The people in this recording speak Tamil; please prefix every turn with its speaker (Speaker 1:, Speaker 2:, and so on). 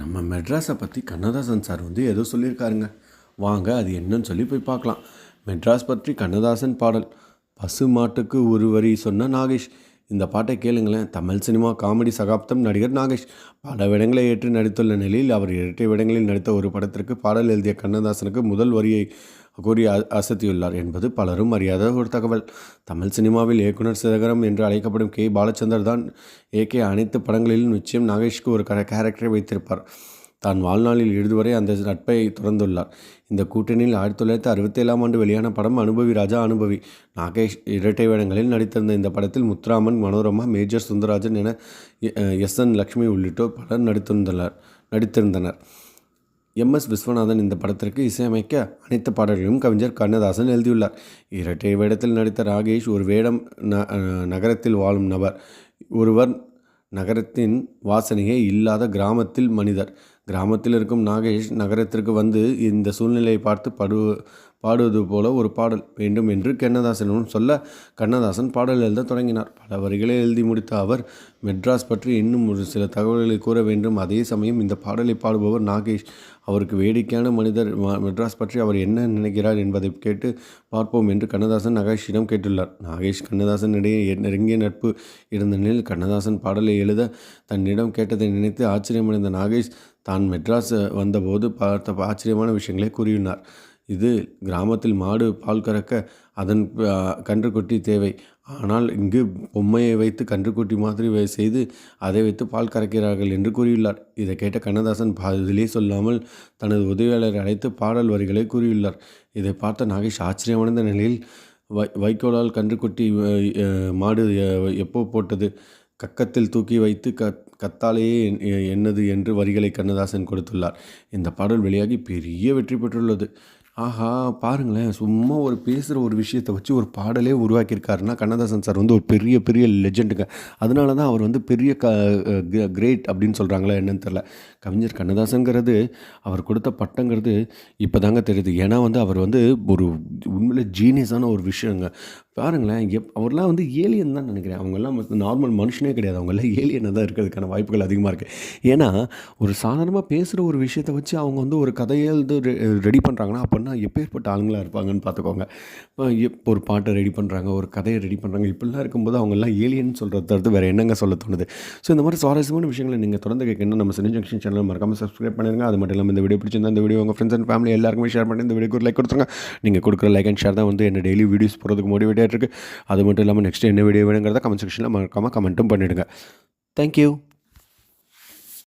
Speaker 1: நம்ம மெட்ராஸை பற்றி கண்ணதாசன் சார் வந்து ஏதோ சொல்லியிருக்காருங்க. வாங்க அது என்னன்னு சொல்லி போய் பார்க்கலாம். மெட்ராஸ் பற்றி கண்ணதாசன் பாடல் பசு மாட்டுக்கு ஒரு வரி சொன்ன நாகேஷ். இந்த பாட்டை கேளுங்களேன். தமிழ் சினிமா காமெடி சகாப்தம் நடிகர் நாகேஷ். பல வேடங்களை ஏற்று நடித்துள்ள நிலையில் அவர் இரட்டை வேடங்களில் நடித்த ஒரு படத்திற்கு பாடல் எழுதிய கண்ணதாசனுக்கு முதல் வரியை கூறி அசத்தியுள்ளார் என்பது பலரும் அறியாத ஒரு தகவல். தமிழ் சினிமாவில் இயக்குனர் சிதகரம் என்று அழைக்கப்படும் கே. பாலச்சந்தர் தான் ஏகே அனைத்து படங்களிலும் நிச்சயம் நாகேஷ்க்கு ஒரு கேரக்டரை வைத்திருப்பார். தான் வாழ்நாளில் இதுவரை அந்த நட்பை தொடர்ந்துள்ளார் இந்த கூட்டணியில் ஆயிரத்தி தொள்ளாயிரத்தி அறுபத்தேழாம் ஆண்டு வெளியான படம் அனுபவி ராஜா அனுபவி. நாகேஷ் இரட்டை வேடங்களில் நடித்திருந்த இந்த படத்தில் முத்துராமன் மனோரமா மேஜர் சுந்தரராஜன் என எஸ் என் லக்ஷ்மி உள்ளிட்டோர் பலர் நடித்திருந்தனர் நடித்திருந்தனர். எம் எஸ் விஸ்வநாதன் இந்த படத்திற்கு இசையமைக்க அனைத்து பாடல்களையும் கவிஞர் கண்ணதாசன் எழுதியுள்ளார். இரட்டை வேடத்தில் நடித்த ராகேஷ் ஒரு வேடம் ந நகரத்தில் வாழும் நபர். ஒருவர் நகரத்தின் வாசனையே இல்லாத கிராமத்தில் மனிதர். கிராமத்தில் இருக்கும் நாகேஷ் நகரத்திற்கு வந்து இந்த சூழ்நிலையை பார்த்து படு பாடுவது போல ஒரு பாடல் வேண்டும் என்று கண்ணதாசனும் சொல்ல கண்ணதாசன் பாடல் எழுத தொடங்கினார். பல வரிகளை எழுதி முடித்த அவர் மெட்ராஸ் பற்றி இன்னும் ஒரு சில தகவல்களை கூற வேண்டும். அதே சமயம் இந்த பாடலை பாடுபவர் நாகேஷ். அவருக்கு வேடிக்கையான மனிதர். மெட்ராஸ் பற்றி அவர் என்ன நினைக்கிறார் என்பதை கேட்டு பார்ப்போம் என்று கண்ணதாசன் நாகேஷிடம் கேட்டுள்ளார். நாகேஷ் கண்ணதாசன் இடையே நெருங்கிய நட்பு இருந்த நிலையில் கண்ணதாசன் பாடலை எழுத தன்னிடம் கேட்டதை நினைத்து ஆச்சரியமடைந்த நாகேஷ் தான் மெட்ராஸ் வந்தபோது பார்த்த ஆச்சரியமான விஷயங்களை கூறியுள்ளார். இது கிராமத்தில் மாடு பால் கறக்க அதன் கன்றுக்குட்டி தேவை. ஆனால் இங்கு பொம்மையை வைத்து கன்றுக்குட்டி மாதிரி செய்து அதை வைத்து பால் கறக்கிறார்கள் என்று கூறியுள்ளார். இதை கேட்ட கண்ணதாசன் பதிலே சொல்லாமல் தனது உதவியாளரை அழைத்து பாடல் வரிகளை கூறியுள்ளார். இதை பார்த்த நாகேஷ் ஆச்சரியமடைந்த நிலையில் வை வைக்கோலால் கன்றுக்குட்டி மாடு எப்போ போட்டது? கக்கத்தில் தூக்கி வைத்து க கத்தாலேயே என்னது என்று வரிகளை கண்ணதாசன் கொடுத்துள்ளார். இந்த பாடல் வெளியாகி பெரிய வெற்றி பெற்றுள்ளது. ஆஹா பாருங்களேன் சும்மா ஒரு பேசுகிற ஒரு விஷயத்தை வச்சு ஒரு பாடலே உருவாக்கியிருக்காருன்னா கண்ணதாசன் சார் வந்து ஒரு பெரிய பெரிய லெஜெண்டுங்க. அதனால தான் அவர் வந்து பெரிய க கிரேட் அப்படின்னு சொல்கிறாங்களா என்னன்னு தெரில கவிஞர் கண்ணதாசங்கிறது அவர் கொடுத்த பட்டங்கிறது இப்போ தாங்க தெரியுது. ஏன்னா வந்து அவர் வந்து ஒரு உண்மையில் ஜீனியஸான ஒரு விஷயங்க. பாருங்களேன் எப் அவர்லாம் வந்து ஏலியன் தான் நினைக்கிறேன். அவங்கெல்லாம் நார்மல் மனுஷனே கிடையாது. அவங்கெல்லாம் ஏலியனாக தான் இருக்கிறதுக்கான வாய்ப்புகள் அதிகமாக இருக்குது ஏன்னா ஒரு சாதாரணமாக பேசுகிற ஒரு விஷயத்தை வச்சு அவங்க வந்து ஒரு கதையை வந்து ரெடி பண்ணுறாங்கன்னா அப்படின்னா எப்பேற்பட்ட ஆளுங்களாக இருப்பாங்கன்னு பார்த்துக்கோங்க இப்போ எப்- ஒரு பாட்டை ரெடி பண்ணுறாங்க ஒரு கதையை ரெடி பண்ணுறாங்க இப்படிலாம் இருக்கும்போது அவங்கெல்லாம் ஏலியன் சொல்கிறத தவிர்த்து வேறு என்னங்க சொல்ல தோணுது? ஸோ இந்த மாதிரி சுவாரஸ்யமான விஷயங்களை நீங்கள் தொடர்ந்து கேட்கணும் நம்ம சினி ஜங்ஷன் சேனல் மறக்காமல் சப்ஸ்கிரைப் பண்ணிடுங்க அது மட்டும் இல்லாமல் இந்த வீடியோ பிடிச்சிருந்தா இந்த வீடியோ உங்கள் ஃப்ரெண்ட்ஸ் அண்ட் ஃபேமிலி எல்லாருக்குமே ஷேர் பண்ணி இந்த வீடியோக்கு ஒரு லைக் கொடுத்துருங்க. நீங்கள் கொடுக்குற லைக் அண்ட் ஷேர் தான் வந்து என்ன டெய்லி வீடியோஸ் போகிறதுக்கு மோட்டிவேட்டாக இருக்குது அது மட்டும் இல்லாமல் நெக்ஸ்ட் என்ன வீடியோ வேணுங்கிறத கமெண்ட் செக்ஷனில் மறக்காமல் கமெண்ட்டும் பண்ணிவிடுங்க தேங்க்யூ